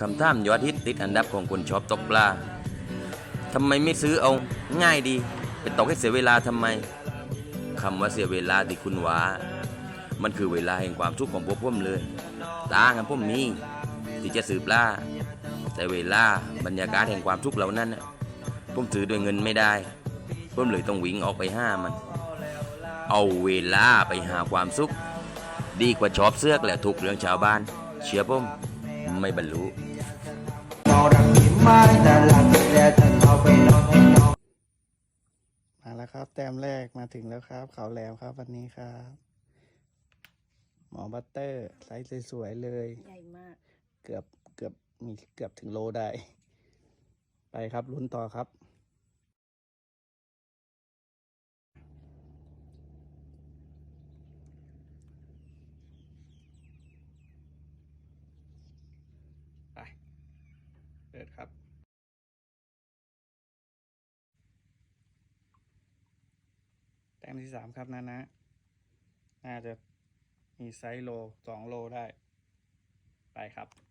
คำถามยอดฮิตติดอันดับของคนชอบตกปลาทำไมไม่ซื้อเอาง่ายดีไปตกให้เสียเวลาทำไมคำว่าเสียเวลาที่คุณว่ามันคือเวลาแห่งความทุกข์ของพวกผมเลยตากับผมมีที่จะสืบล่า แต่เวลาบรรยากาศแห่งความทุกข์เหล่านั้นน่ะผมถือด้วยเงินไม่ได้ผมเลยต้องวิ่งออกไปห้ามัน เอาเวลาไปหาความสุข ดีกว่าชอบเสื้อกและทุกเรื่องชาวบ้าน เชื่อผม ไม่บรรลุเราดังหิมไม้แต่ละทีแต่ฉันเอาไปนอนให้นอนมาแล้วครับ แต้มแรกมาถึงแล้วครับ เขาแหลมครับวันนี้ครับ หมอบัตเตอร์ไซส์สวยๆเลย ใหญ่มาก เกือบเกือบมีเกือบถึงโลได้ ไปครับลุ้นต่อครับ ไป เปิดครับ แต้มที่สามครับนะนะน่าจะมีไซส์โลสองโลได้ ไปครับ